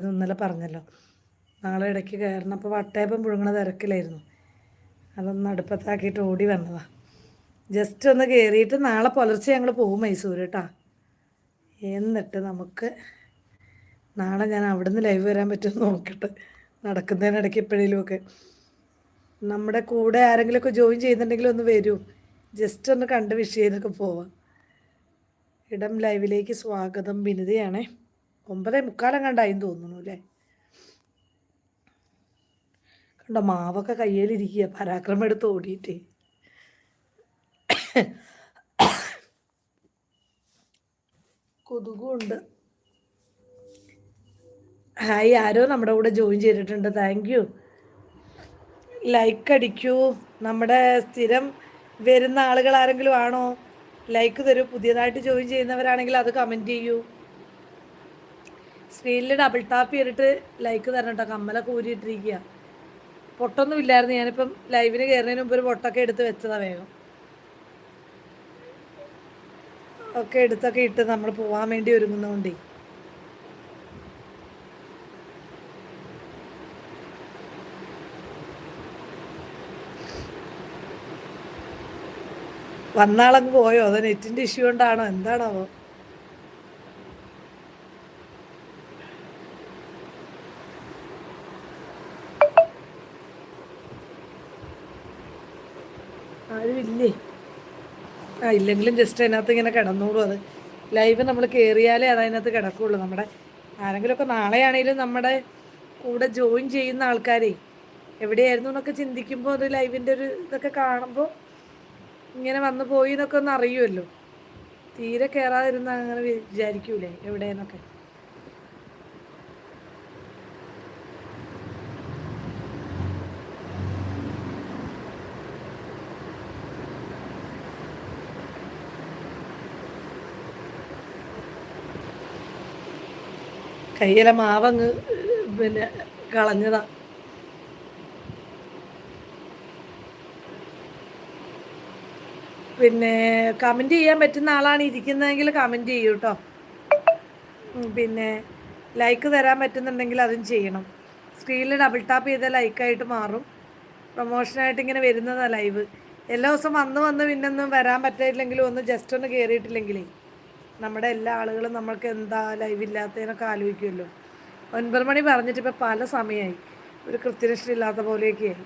ഇന്നലെ പറഞ്ഞല്ലോ. നാളെ ഇടയ്ക്ക് കയറണം. വട്ടയപ്പം പുഴുങ്ങണ തിരക്കിലായിരുന്നു. അതൊന്ന് അടുപ്പത്താക്കിയിട്ട് ഓടി വന്നതാ. ജസ്റ്റ് ഒന്ന് കയറിയിട്ട് നാളെ പുലർച്ചെ ഞങ്ങൾ പോകും മൈസൂർ കേട്ടോ എന്നിട്ട് നമുക്ക് നാളെ ഞാൻ അവിടുന്ന് ലൈവ് വരാൻ പറ്റുമെന്ന് നോക്കട്ടെ. നടക്കുന്നതിനിടയ്ക്ക് എപ്പോഴേലുമൊക്കെ. നമ്മുടെ കൂടെ ആരെങ്കിലുമൊക്കെ ജോയിൻ ചെയ്യുന്നുണ്ടെങ്കിൽ ഒന്ന് വരൂ. ജസ്റ്റ് ഒന്ന് കണ്ട് വിഷയതൊക്കെ പോവാം. ഇടം ലൈവിലേക്ക് സ്വാഗതം. ബിനിതയാണേ ഒമ്പതേ മുക്കാലം കണ്ടായെന്ന് തോന്നുന്നു അല്ലേ? കണ്ടോ മാവൊക്കെ കയ്യിലിരിക്കുക പരാക്രമം എടുത്ത് ഓടിയിട്ട്. കൊതുകുണ്ട്. ഹായ് ആരോ നമ്മുടെ കൂടെ ജോയിൻ ചെയ്തിട്ടുണ്ട്. താങ്ക് യു ലൈക്ക് അടിക്കൂ. നമ്മുടെ സ്ഥിരം വരുന്ന ആളുകൾ ആരെങ്കിലും ആണോ? ലൈക്ക് തരൂ. പുതിയതായിട്ട് ജോയിൻ ചെയ്യുന്നവരാണെങ്കിൽ അത് കമന്റ് ചെയ്യൂ. സ്ക്രീനിൽ ഡബിൾ ടാപ്പ് ചെയ്തിട്ട് ലൈക്ക് തരണം കേട്ടോ കമ്മലൊക്കെ ഊരിയിട്ടിരിക്കുക പൊട്ടൊന്നും ഇല്ലായിരുന്നു. ഞാനിപ്പം ലൈവിന് കയറുന്നതിന് മുമ്പ് ഒരു പൊട്ടൊക്കെ എടുത്ത് വെച്ചതാണ് വേഗം. ഒക്കെ എടുത്തൊക്കെ ഇട്ട് നമ്മൾ പോവാൻ വേണ്ടി ഒരുങ്ങുന്നതുകൊണ്ടേ വന്നാളങ്ങ് പോയോ? അതോ നെറ്റിന്റെ ഇഷ്യൂ കൊണ്ടാണോ? എന്താണാവോ? ആരുമില്ലേ? ആ ഇല്ലെങ്കിലും ജസ്റ്റ് അതിനകത്ത് ഇങ്ങനെ കിടന്നോളൂ അത്. ലൈവ് നമ്മൾ കയറിയാലേ അത് അതിനകത്ത് കിടക്കുള്ളൂ. നമ്മുടെ ആരെങ്കിലുമൊക്കെ നാളെയാണെങ്കിലും നമ്മുടെ കൂടെ ജോയിൻ ചെയ്യുന്ന ആൾക്കാരെ എവിടെയായിരുന്നു എന്നൊക്കെ ചിന്തിക്കുമ്പോൾ ഒരു ലൈവിന്റെ ഒരു ഇതൊക്കെ കാണുമ്പോൾ ഇങ്ങനെ വന്നു പോയി എന്നൊക്കെ ഒന്ന് അറിയുമല്ലോ. തീരെ കയറാതിരുന്ന അങ്ങനെ വിചാരിക്കൂലേ? എവിടെയെന്നൊക്കെ. കയ്യിലെ മാവങ്ങ് പിന്നെ കളഞ്ഞതാ. പിന്നെ കമന്റ് ചെയ്യാൻ പറ്റുന്ന ആളാണ് ഇരിക്കുന്നതെങ്കിൽ കമന്റ് ചെയ്യൂ കേട്ടോ പിന്നെ ലൈക്ക് തരാൻ പറ്റുന്നുണ്ടെങ്കിൽ അതും ചെയ്യണം. സ്ക്രീനിൽ ഡബിൾ ടാപ്പ് ചെയ്താൽ ലൈക്കായിട്ട് മാറും. പ്രൊമോഷനായിട്ട് ഇങ്ങനെ വരുന്നതാണ് ലൈവ്. എല്ലാ ദിവസവും വന്ന് വന്ന് പിന്നൊന്നും വരാൻ പറ്റില്ലെങ്കിലും ഒന്ന് ജസ്റ്റ് ഒന്ന് കയറിയിട്ടില്ലെങ്കിലേ നമ്മുടെ എല്ലാ ആളുകളും നമ്മൾക്ക് എന്താ ലൈവ് ഇല്ലാത്തതിനൊക്കെ ആലോചിക്കുമല്ലോ. ഒൻപത് മണി പറഞ്ഞിട്ട് ഇപ്പോൾ പല സമയമായി ഒരു കൃത്യനിഷ്ഠ ഇല്ലാത്ത പോലെയൊക്കെയായി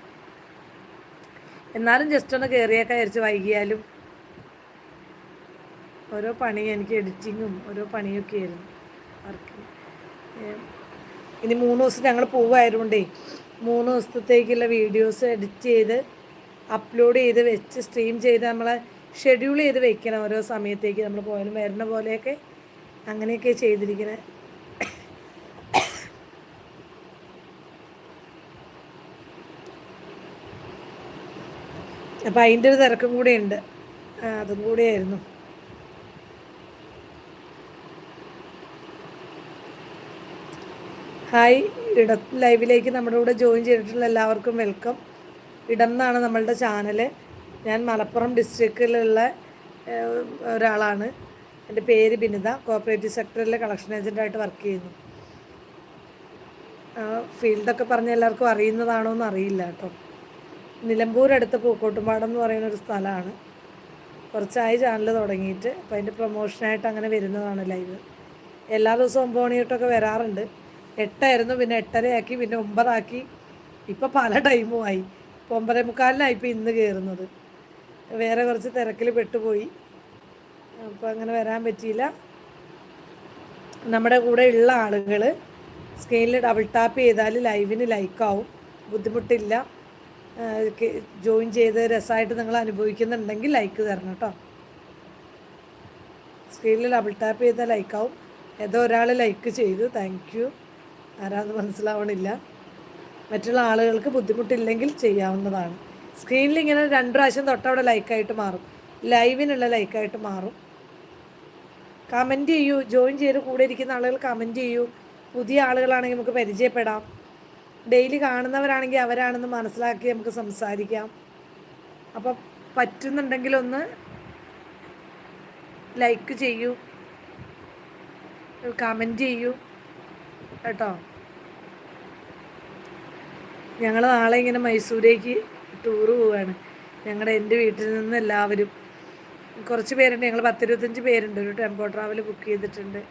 എന്നാലും ജസ്റ്റ് ഒന്ന് കയറിയൊക്കെ വിചാരിച്ച് വൈകിയാലും ഓരോ പണി എനിക്ക് എഡിറ്റിങ്ങും ഓരോ പണിയൊക്കെ ആയിരുന്നു. വർക്ക് ഇനി മൂന്ന് ദിവസം ഞങ്ങൾ പോവായതുകൊണ്ടേ മൂന്ന് ദിവസത്തേക്കുള്ള വീഡിയോസ് എഡിറ്റ് ചെയ്ത് അപ്ലോഡ് ചെയ്ത് വെച്ച് സ്ട്രീം ചെയ്ത് നമ്മളെ ഷെഡ്യൂൾ ചെയ്ത് വെക്കണം ഓരോ സമയത്തേക്ക് നമ്മൾ പോയാലും വരുന്ന പോലെയൊക്കെ അങ്ങനെയൊക്കെ ചെയ്തിരിക്കണേ. അപ്പം അതിന്റെ ഒരു തിരക്കും കൂടെ ഉണ്ട്. അതും കൂടെയായിരുന്നു ഹായ് ഇട ലൈവിലേക്ക് നമ്മുടെ കൂടെ ജോയിൻ ചെയ്തിട്ടുള്ള എല്ലാവർക്കും വെൽക്കം. ഇടം എന്നാണ് നമ്മളുടെ ചാനൽ ഞാൻ മലപ്പുറം ഡിസ്ട്രിക്റ്റിലുള്ള ഒരാളാണ്. എന്റെ പേര് ബിനിത. കോപ്പറേറ്റീവ് സെക്ടറിൽ കളക്ഷൻ ഏജന്റായിട്ട് വർക്ക് ചെയ്യുന്നു. ഫീൽഡൊക്കെ പറഞ്ഞ എല്ലാവർക്കും അറിയുന്നതാണോ എന്ന് അറിയില്ല കേട്ടോ. നിലമ്പൂർ അടുത്ത് പൂക്കോട്ടുംപാടം എന്ന് പറയുന്ന ഒരു സ്ഥലമാണ്. കുറച്ചായി ചാനൽ തുടങ്ങിയിട്ട് അപ്പോൾ അതിന്റെ പ്രൊമോഷനായിട്ട് അങ്ങനെ വരുന്നതാണ് ലൈവ് എല്ലാ ദിവസവും ഒമ്പത് വരാറുണ്ട്. എട്ടായിരുന്നു പിന്നെ എട്ടരയാക്കി പിന്നെ ഒമ്പതാക്കി. ഇപ്പോൾ പല ടൈമും ആയി. ഇപ്പോൾ ഒമ്പതേ മുക്കാലിനായി ഇപ്പോൾ ഇന്ന് കയറുന്നത് വേറെ കുറച്ച് തിരക്കിൽ പെട്ടുപോയി. അപ്പോൾ അങ്ങനെ വരാൻ പറ്റിയില്ല. നമ്മുടെ കൂടെ ഉള്ള ആളുകൾ സ്ക്രീനിൽ ഡബിൾ ടാപ്പ് ചെയ്താൽ ലൈവിന് ലൈക്കാവും ബുദ്ധിമുട്ടില്ല. ജോയിൻ ചെയ്ത് രസമായിട്ട് നിങ്ങൾ അനുഭവിക്കുന്നുണ്ടെങ്കിൽ ലൈക്ക് തരണം കേട്ടോ സ്ക്രീനിൽ ഡബിൾ ടാപ്പ് ചെയ്താൽ ലൈക്കാവും ഏതോ ഒരാൾ ലൈക്ക് ചെയ്തു. താങ്ക് യു ആരാന്ന് മനസ്സിലാവണില്ല. മറ്റുള്ള ആളുകൾക്ക് ബുദ്ധിമുട്ടില്ലെങ്കിൽ ചെയ്യാവുന്നതാണ്. സ്ക്രീനിൽ ഇങ്ങനെ രണ്ട് പ്രാവശ്യം തൊട്ടവിടെ ലൈക്കായിട്ട് മാറും. ലൈവിനുള്ള ലൈക്കായിട്ട് മാറും. കമന്റ് ചെയ്യൂ ജോയിൻ ചെയ്ത് കൂടെ ഇരിക്കുന്ന ആളുകൾ കമന്റ് ചെയ്യൂ. പുതിയ ആളുകളാണെങ്കിൽ നമുക്ക് പരിചയപ്പെടാം. ഡെയിലി കാണുന്നവരാണെങ്കിൽ അവരാണെന്ന് മനസ്സിലാക്കി നമുക്ക് സംസാരിക്കാം. അപ്പോൾ പറ്റുന്നുണ്ടെങ്കിൽ ഒന്ന് ലൈക്ക് ചെയ്യൂ. കമന്റ് ചെയ്യൂ. കേട്ടോ? ഞങ്ങൾ നാളെ ഇങ്ങനെ മൈസൂരേക്ക് ടൂറ് പോവാണ്. ഞങ്ങളുടെ എന്റെ വീട്ടിൽ നിന്ന് എല്ലാവരും കുറച്ച് പേരുണ്ട്. ഞങ്ങൾ പത്തിരുപത്തഞ്ച് പേരുണ്ട്. ഒരു ടെമ്പോ ട്രാവൽ ബുക്ക് ചെയ്തിട്ടുണ്ട്.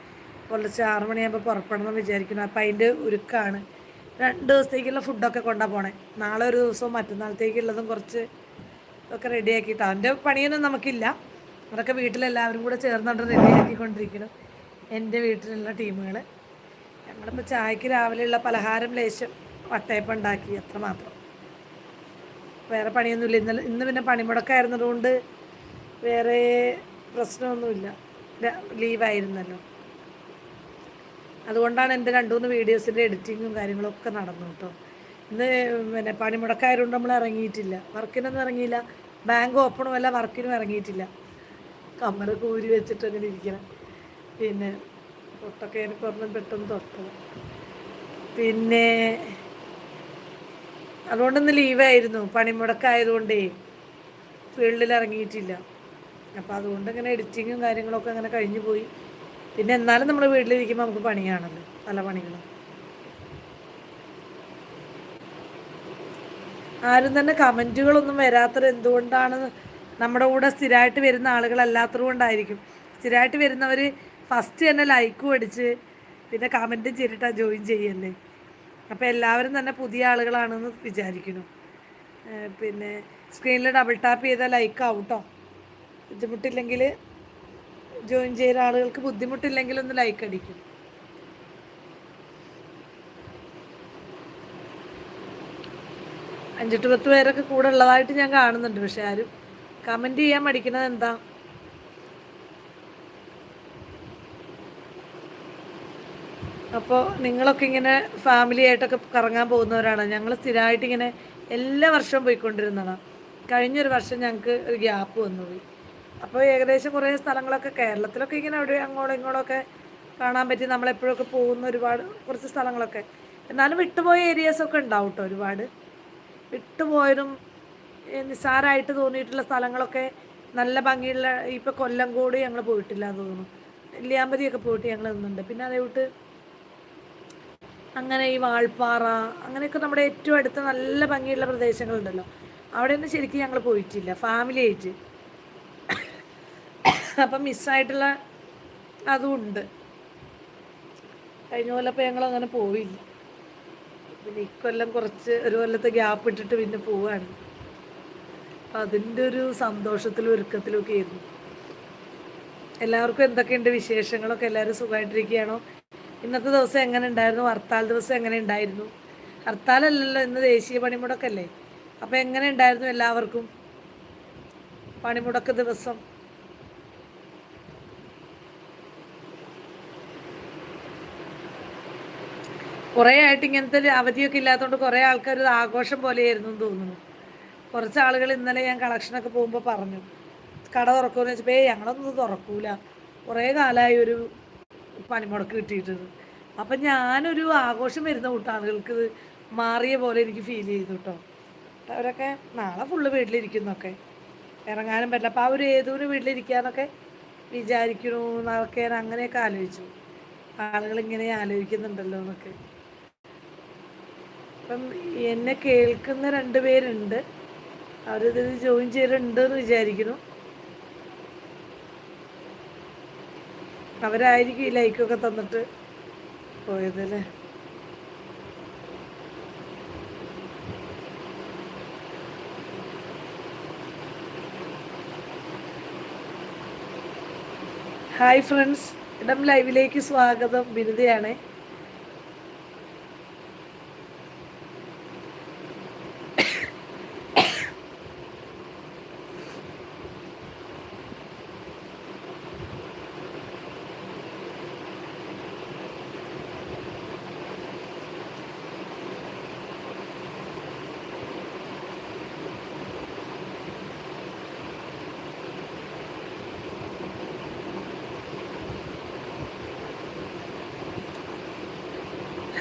പുലർച്ചെ ആറ് മണിയാകുമ്പോൾ പുറപ്പെടണം എന്ന് വിചാരിക്കുന്നു. അപ്പം അതിന്റെ ഒരുക്കാണ്. രണ്ട് ദിവസത്തേക്കുള്ള ഫുഡൊക്കെ കൊണ്ടാ പോണേ. നാളെ ഒരു ദിവസവും മറ്റന്നാളത്തേക്കുള്ളതും കുറച്ച് ഒക്കെ റെഡിയാക്കിയിട്ടാണ് അതിന്റെ പണിയൊന്നും നമുക്കില്ല. അതൊക്കെ വീട്ടിലെല്ലാവരും കൂടെ ചേർന്നിട്ട് റെഡിയാക്കിക്കൊണ്ടിരിക്കണം എന്റെ വീട്ടിലുള്ള ടീമുകൾ ഞങ്ങളിപ്പോൾ ചായക്ക് രാവിലെയുള്ള പലഹാരം ലേശം വട്ടയപ്പം ഉണ്ടാക്കി. അത്ര മാത്രം. വേറെ പണിയൊന്നുമില്ല. ഇന്നലെ ഇന്ന് പിന്നെ പണിമുടക്കായിരുന്നതുകൊണ്ട് വേറെ പ്രശ്നമൊന്നുമില്ല. ലീവായിരുന്നല്ലോ. അതുകൊണ്ടാണ് എന്റെ രണ്ടുമൂന്ന് വീഡിയോസിന്റെ എഡിറ്റിങ്ങും കാര്യങ്ങളൊക്കെ നടന്നു കേട്ടോ. ഇന്ന് പിന്നെ പണിമുടക്കായതുകൊണ്ട് നമ്മൾ ഇറങ്ങിയിട്ടില്ല. വർക്കിനൊന്നും ഇറങ്ങിയില്ല. ബാങ്ക് ഓപ്പണും അല്ല വർക്കിനും ഇറങ്ങിയിട്ടില്ല. കമ്മൽ കൂരി വെച്ചിട്ട് അങ്ങനെ ഇരിക്കണം. പിന്നെ പൊട്ടൊക്കെ ഒരെണ്ണം പെട്ടെന്ന് തൊട്ടത്. പിന്നെ അതുകൊണ്ടിന്ന് ലീവായിരുന്നു പണിമുടക്കായതുകൊണ്ടേ ഫീൽഡിൽ ഇറങ്ങിയിട്ടില്ല. അപ്പോൾ അതുകൊണ്ട് ഇങ്ങനെ എഡിറ്റിങ്ങും കാര്യങ്ങളൊക്കെ അങ്ങനെ കഴിഞ്ഞു പോയി. പിന്നെ എന്നാലും നമ്മൾ വീട്ടിലിരിക്കുമ്പോൾ നമുക്ക് പണിയാണല്ലോ പല പണികളും. ആരും തന്നെ കമന്റുകളൊന്നും വരാത്തത് എന്തുകൊണ്ടാണ് നമ്മുടെ കൂടെ സ്ഥിരമായിട്ട് വരുന്ന ആളുകളല്ലാത്തത് കൊണ്ടായിരിക്കും. സ്ഥിരമായിട്ട് വരുന്നവർ ഫസ്റ്റ് തന്നെ ലൈക്കും അടിച്ച് പിന്നെ കമന്റും ചെയ്തിട്ടാണ് ജോയിൻ ചെയ്യല്ലേ? അപ്പോൾ എല്ലാവരും തന്നെ പുതിയ ആളുകളാണെന്ന് വിചാരിക്കുന്നു. പിന്നെ സ്ക്രീനിൽ ഡബിൾ ടാപ്പ് ചെയ്താൽ ലൈക്ക് ആവും കേട്ടോ ബുദ്ധിമുട്ടില്ലെങ്കിൽ ജോയിൻ ചെയ്യുന്ന ആളുകൾക്ക് ബുദ്ധിമുട്ടില്ലെങ്കിൽ ഒന്ന് ലൈക്ക് അടിക്കും. അഞ്ചെട്ട് പത്ത് പേരൊക്കെ കൂടെ ഉള്ളതായിട്ട് ഞാൻ കാണുന്നുണ്ട് പക്ഷെ ആരും കമന്റ് ചെയ്യാൻ മടിക്കുന്നത് എന്താ? അപ്പോൾ നിങ്ങളൊക്കെ ഇങ്ങനെ ഫാമിലി ആയിട്ടൊക്കെ കറങ്ങാൻ പോകുന്നവരാണ്. ഞങ്ങൾ സ്ഥിരമായിട്ട് ഇങ്ങനെ എല്ലാ വർഷവും പോയിക്കൊണ്ടിരുന്നതാണ്. കഴിഞ്ഞൊരു വർഷം ഞങ്ങൾക്ക് ഒരു ഗ്യാപ്പ് വന്നുപോയി. അപ്പോൾ ഏകദേശം കുറേ സ്ഥലങ്ങളൊക്കെ കേരളത്തിലൊക്കെ ഇങ്ങനെ അവിടെ അങ്ങോട്ടും ഇങ്ങോട്ടൊക്കെ കാണാൻ പറ്റി. നമ്മളെപ്പോഴൊക്കെ പോകുന്ന ഒരുപാട് കുറച്ച് സ്ഥലങ്ങളൊക്കെ. എന്നാലും വിട്ടുപോയ ഏരിയാസൊക്കെ ഉണ്ടാവും കേട്ടോ ഒരുപാട്. വിട്ടുപോയതും നിസ്സാരമായിട്ട് തോന്നിയിട്ടുള്ള സ്ഥലങ്ങളൊക്കെ നല്ല ഭംഗിയുള്ള ഇപ്പോൾ കൊല്ലംകോട് ഞങ്ങൾ പോയിട്ടില്ല എന്ന് തോന്നുന്നു. നെല്ലിയാമ്പതിയൊക്കെ പോയിട്ട് ഞങ്ങൾ നിന്നുണ്ട് പിന്നെ അതേവിട്ട് അങ്ങനെ ഈ വാൾപ്പാറ അങ്ങനെയൊക്കെ നമ്മുടെ ഏറ്റവും അടുത്ത നല്ല ഭംഗിയുള്ള പ്രദേശങ്ങളുണ്ടല്ലോ. അവിടെയൊന്നും ശരിക്കും ഞങ്ങൾ പോയിട്ടില്ല ഫാമിലി ആയിട്ട്. അപ്പം മിസ്സായിട്ടുള്ള അതുമുണ്ട് കഴിഞ്ഞ കൊല്ലപ്പോൾ ഞങ്ങൾ അങ്ങനെ പോയില്ല. പിന്നെ ഇക്കൊല്ലം കുറച്ച് ഒരു കൊല്ലത്തെ ഗ്യാപ്പ് ഇട്ടിട്ട് പിന്നെ പോവുകയാണ് അതിന്റെ ഒരു സന്തോഷത്തിലും ഒരുക്കത്തിലും ഒക്കെ ആയിരുന്നു. എല്ലാവർക്കും എന്തൊക്കെയുണ്ട് വിശേഷങ്ങളൊക്കെ? എല്ലാവരും സുഖമായിട്ടിരിക്കുകയാണോ? ഇന്നത്തെ ദിവസം എങ്ങനെ ഉണ്ടായിരുന്നു? ഹർത്താൽ ദിവസം എങ്ങനെ ഉണ്ടായിരുന്നു? ഹർത്താലല്ലല്ലോ ഇന്ന് ദേശീയ പണിമുടക്കല്ലേ? അപ്പോൾ എങ്ങനെ ഉണ്ടായിരുന്നു എല്ലാവർക്കും? പണിമുടക്ക് ദിവസം. കുറേ ആയിട്ട് ഇങ്ങനത്തെ അവധിയൊക്കെ ഇല്ലാത്തതുകൊണ്ട് കുറേ ആൾക്കാർ ഇത് ആഘോഷം പോലെയായിരുന്നു എന്ന് തോന്നുന്നു. കുറച്ച് ആളുകൾ ഇന്നലെ ഞാൻ കളക്ഷനൊക്കെ പോകുമ്പോൾ പറഞ്ഞു. കട തുറക്കുമെന്ന് വെച്ചപ്പോൾ ഏയ് ഞങ്ങളൊന്നും തുറക്കൂല. കുറേ കാലമായി ഒരു പണിമുടക്ക് കിട്ടിയിട്ടത്. അപ്പം ഞാനൊരു ആഘോഷം വരുന്ന കൂട്ടാളുകൾക്ക് മാറിയ പോലെ എനിക്ക് ഫീൽ ചെയ്തു കേട്ടോ അവരൊക്കെ നാളെ ഫുള്ള് വീട്ടിലിരിക്കുന്നൊക്കെ. ഇറങ്ങാനും പറ്റില്ല. അപ്പോൾ ആ ഒരു ഏതൊരു വീട്ടിലിരിക്കാന്നൊക്കെ വിചാരിക്കണു എന്നൊക്കെ ഞാൻ അങ്ങനെയൊക്കെ ആലോചിച്ചു. ആളുകൾ ഇങ്ങനെ ആലോചിക്കുന്നുണ്ടല്ലോ എന്നൊക്കെ. അപ്പം എന്നെ കേൾക്കുന്ന രണ്ട് പേരുണ്ട്. അവരിത് ജോയിൻ ചെയ്തിട്ടുണ്ട് എന്ന് വിചാരിക്കുന്നു. അവരായിരിക്കും ഈ ലൈക്കൊക്കെ തന്നിട്ട് പോയത് അല്ലേ ഹായ് ഫ്രണ്ട്സ് ഇടം ലൈവിലേക്ക് സ്വാഗതം. ബിരുദയാണ്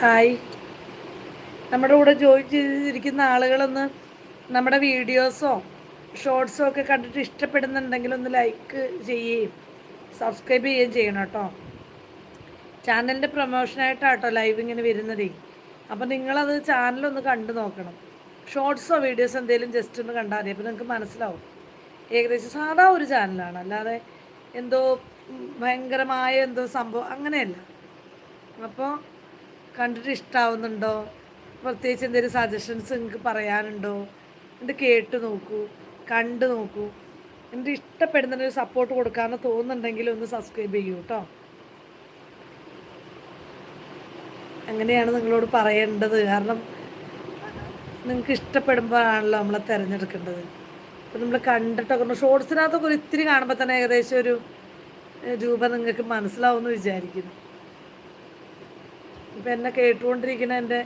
ഹായ്. നമ്മുടെ കൂടെ ജോയിൻ ചെയ്തിരിക്കുന്ന ആളുകളൊന്ന് നമ്മുടെ വീഡിയോസോ ഷോർട്സോ ഒക്കെ കണ്ടിട്ട് ഇഷ്ടപ്പെടുന്നുണ്ടെങ്കിൽ ഒന്ന് ലൈക്ക് ചെയ്യുകയും സബ്സ്ക്രൈബ് ചെയ്യുകയും ചെയ്യണം കേട്ടോ. ചാനലിന്റെ പ്രൊമോഷനായിട്ടാട്ടോ ലൈവ് ഇങ്ങനെ വരുന്നതേ. അപ്പം നിങ്ങളത് ചാനലൊന്ന് കണ്ടു നോക്കണം. ഷോർട്സോ വീഡിയോസോ എന്തെങ്കിലും ജസ്റ്റ് ഒന്ന് കണ്ടാൽ മതി. അപ്പോൾ നിങ്ങൾക്ക് മനസ്സിലാവും. ഏകദേശം സാധാ ഒരു ചാനലാണ് അല്ലാതെ എന്തോ ഭയങ്കരമായ എന്തോ സംഭവം അങ്ങനെയല്ല. അപ്പോൾ കണ്ടിട്ട് ഇഷ്ടാവുന്നുണ്ടോ? പ്രത്യേകിച്ച് എന്തെങ്കിലും സജഷൻസ് നിങ്ങൾക്ക് പറയാനുണ്ടോ? എന്നിട്ട് കേട്ട് നോക്കൂ കണ്ടു നോക്കൂ. എന്റെ ഇഷ്ടപ്പെടുന്നതിന് ഒരു സപ്പോർട്ട് കൊടുക്കാമെന്ന് തോന്നുന്നുണ്ടെങ്കിൽ ഒന്ന് സബ്സ്ക്രൈബ് ചെയ്യൂ കേട്ടോ അങ്ങനെയാണ് നിങ്ങളോട് പറയേണ്ടത്. കാരണം നിങ്ങൾക്ക് ഇഷ്ടപ്പെടുമ്പോഴാണല്ലോ നമ്മളെ തിരഞ്ഞെടുക്കേണ്ടത്. അപ്പം നമ്മൾ കണ്ടിട്ടൊക്കെ ഷോർട്സിനകത്തൊക്കെ ഒരു ഇത്തിരി കാണുമ്പോൾ തന്നെ ഏകദേശം ഒരു രൂപ നിങ്ങൾക്ക് മനസ്സിലാവുമെന്ന് വിചാരിക്കുന്നു. ഇപ്പം എന്നെ കേട്ടുകൊണ്ടിരിക്കുന്ന എന്റെ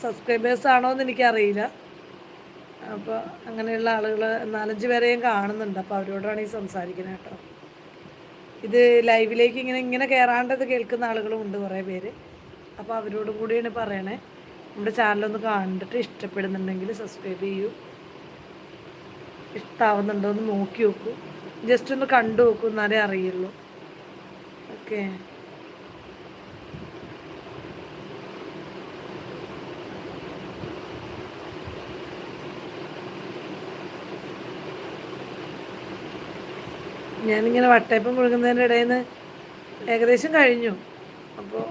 സബ്സ്ക്രൈബേഴ്സ് ആണോ എന്ന് എനിക്കറിയില്ല. അപ്പോൾ അങ്ങനെയുള്ള ആളുകൾ നാലഞ്ച് പേരെയും കാണുന്നുണ്ട്. അപ്പോൾ അവരോടാണ് ഈ സംസാരിക്കുന്നത് കേട്ടോ. ഇത് ലൈവിലേക്ക് ഇങ്ങനെ ഇങ്ങനെ കയറാണ്ടത് കേൾക്കുന്ന ആളുകളും ഉണ്ട് കുറേ പേര്. അപ്പോൾ അവരോടും കൂടിയാണ് പറയണേ. നമ്മുടെ ചാനലൊന്ന് കണ്ടിട്ട് ഇഷ്ടപ്പെടുന്നുണ്ടെങ്കിൽ സബ്സ്ക്രൈബ് ചെയ്യൂ. ഇഷ്ടാവുന്നുണ്ടോ എന്ന് നോക്കി നോക്കൂ. ജസ്റ്റ് ഒന്ന് കണ്ടു നോക്കൂ എന്നാലേ അറിയുള്ളൂ. ഓക്കെ ഞാനിങ്ങനെ വട്ടയപ്പം മുഴുകുന്നതിന്റെ ഇടയിൽ നിന്ന് ഏകദേശം കഴിഞ്ഞു. അപ്പോൾ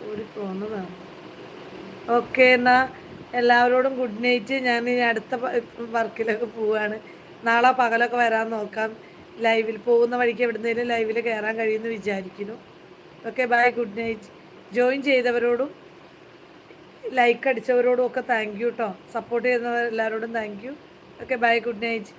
കൂടി പോകുന്നതാണ് ഓക്കെ എന്നാൽ എല്ലാവരോടും ഗുഡ് നൈറ്റ്. ഞാൻ ഇനി അടുത്ത വർക്കിലൊക്കെ പോവുകയാണ് നാളെ പകലൊക്കെ വരാൻ നോക്കാം. ലൈവിൽ പോകുന്ന വഴിക്ക് എവിടുന്നേലും ലൈവിൽ കയറാൻ കഴിയുമെന്ന് വിചാരിക്കുന്നു. Okay bye good night. Join ചെയ്തവരോടും like അടിച്ചവരോടും ഒക്കെ താങ്ക് യു കേട്ടോ സപ്പോർട്ട് ചെയ്യുന്നവർ എല്ലാവരോടും thank you. Okay bye good night.